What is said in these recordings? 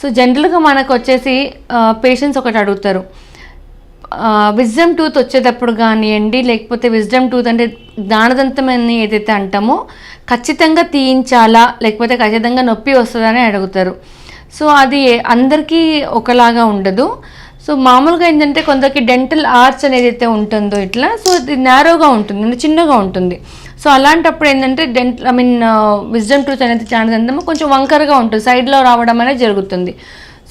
So జనరల్గా మనకు వచ్చేసి పేషెంట్స్ ఒకటి అడుగుతారు. విజ్డమ్ టూత్ వచ్చేటప్పుడు కానివ్వండి లేకపోతే విజ్డమ్ టూత్ అంటే జ్ఞానదంతమని ఏదైతే అంటామో ఖచ్చితంగా తీయించాలా లేకపోతే ఖచ్చితంగా నొప్పి వస్తుందని అడుగుతారు. సో అది అందరికీ ఒకలాగా ఉండదు. సో మామూలుగా ఏంటంటే కొందరికి డెంటల్ ఆర్చ్ అనేది అయితే ఉంటుందో ఇట్లా సో ఇది నేరోగా ఉంటుంది అంటే చిన్నగా ఉంటుంది. సో అలాంటప్పుడు ఏంటంటే dent I mean wisdom tooth అనేది జ్ఞానదంతము కొంచెం వంకరగా ఉంటుంది. సైడ్లో రావడం అనేది జరుగుతుంది.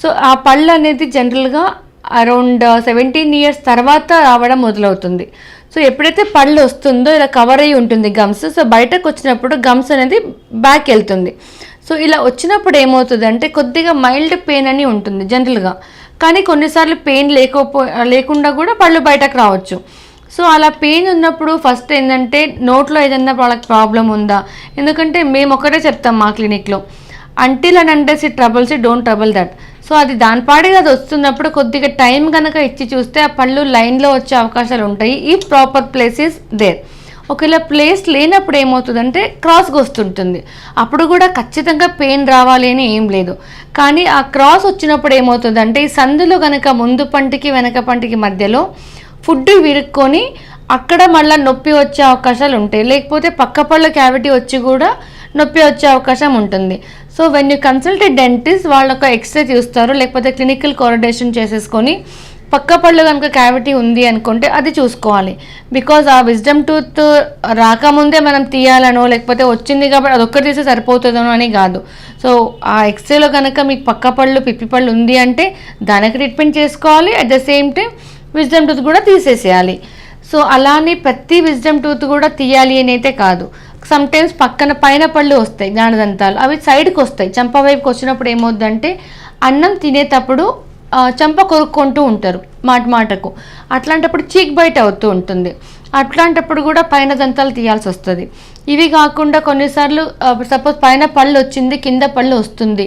సో ఆ పళ్ళు అనేది జనరల్గా అరౌండ్ సెవెంటీన్ ఇయర్స్ తర్వాత రావడం మొదలవుతుంది. సో ఎప్పుడైతే పళ్ళు వస్తుందో ఇలా కవర్ అయ్యి ఉంటుంది గమ్స్ సో బయటకు వచ్చినప్పుడు గమ్స్ అనేది బ్యాక్ వెళ్తుంది. సో ఇలా వచ్చినప్పుడు ఏమవుతుంది అంటే కొద్దిగా మైల్డ్ పెయిన్ అని ఉంటుంది జనరల్గా కానీ కొన్నిసార్లు పెయిన్ లేకపో లేకుండా కూడా పళ్ళు బయటకు రావచ్చు. సో అలా పెయిన్ ఉన్నప్పుడు ఫస్ట్ ఏంటంటే నోట్లో ఏదైనా వాళ్ళకి ప్రాబ్లం ఉందా? ఎందుకంటే మేము ఒకటే చెప్తాం మా క్లినిక్లో until and అంటేసి troubles don't trouble that so అది దాని పాడిగా అది వస్తున్నప్పుడు కొద్దిగా టైం కనుక ఇచ్చి చూస్తే ఆ పళ్ళు లైన్లో వచ్చే అవకాశాలు ఉంటాయి. ఈ ప్రాపర్ ప్లేస్ ఇస్ దేర్ ఒకవేళ ప్లేస్ లేనప్పుడు ఏమవుతుందంటే క్రాస్గా వస్తుంటుంది అప్పుడు కూడా ఖచ్చితంగా పెయిన్ రావాలి అని ఏం లేదు. కానీ ఆ క్రాస్ వచ్చినప్పుడు ఏమవుతుందంటే ఈ సందులో కనుక ముందు పంటికి వెనక పంటికి మధ్యలో ఫుడ్ విరుక్కొని అక్కడ మళ్ళీ నొప్పి వచ్చే అవకాశాలు ఉంటాయి. లేకపోతే పక్క పళ్ళ క్యావిటీ వచ్చి కూడా నొప్పి వచ్చే అవకాశం ఉంటుంది. So when you consult dentist వాళ్ళ ఒక ఎక్స్రే చూస్తారు. లేకపోతే క్లినికల్ కోరడేషన్ చేసేసుకొని పక్క పళ్ళు కనుక క్యావిటీ ఉంది అనుకుంటే అది చూసుకోవాలి. బికాజ్ ఆ విజ్డమ్ టూత్ రాకముందే మనం తీయాలనో లేకపోతే వచ్చింది కాబట్టి అదొక్కటి తీస్తే సరిపోతుందనో అని కాదు. సో ఆ ఎక్స్రేలో కనుక మీకు పక్క పళ్ళు పిప్పి పళ్ళు ఉంది అంటే దానికి ట్రీట్మెంట్ చేసుకోవాలి. At the same time wisdom tooth కూడా తీసేసేయాలి. సో అలానే ప్రతి విజ్డమ్ టూత్ కూడా తీయాలి అని అయితే కాదు. సమ్టైమ్స్ పక్కన పైన పళ్ళు వస్తాయి జ్ఞానదంతాలు అవి సైడ్కి వస్తాయి. చంప వైపుకి వచ్చినప్పుడు ఏమవుద్దంటే అన్నం తినేటప్పుడు చంప కొరుక్కుంటూ ఉంటారు మాట మాటకు. అట్లాంటప్పుడు చీక్ బయట అవుతూ ఉంటుంది. అట్లాంటప్పుడు కూడా పైన దంతాలు తీయాల్సి వస్తుంది. ఇవి కాకుండా కొన్నిసార్లు సపోజ్ పైన పళ్ళు వచ్చింది కింద పళ్ళు వస్తుంది.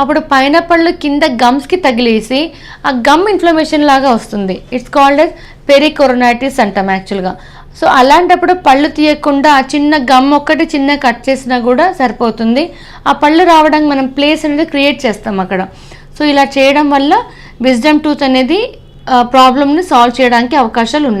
అప్పుడు పైన పళ్ళు కింద గమ్స్కి తగిలేసి ఆ గమ్ ఇన్ఫ్లమేషన్ లాగా వస్తుంది. ఇట్స్ కాల్డ్ ఎస్ పెరికొరనైటిస్ అంటాం యాక్చువల్గా సో అలాంటప్పుడు పళ్ళు తీయకుండా ఆ చిన్న గమ్ ఒక్కటి చిన్న కట్ చేసినా కూడా సరిపోతుంది. ఆ పళ్ళు రావడానికి మనం ప్లేస్ అనేది క్రియేట్ చేస్తాం అక్కడ. సో ఇలా చేయడం వల్ల విజ్డమ్ టూత్ అనేది ప్రాబ్లమ్ని సాల్వ్ చేయడానికి అవకాశాలు ఉన్నాయి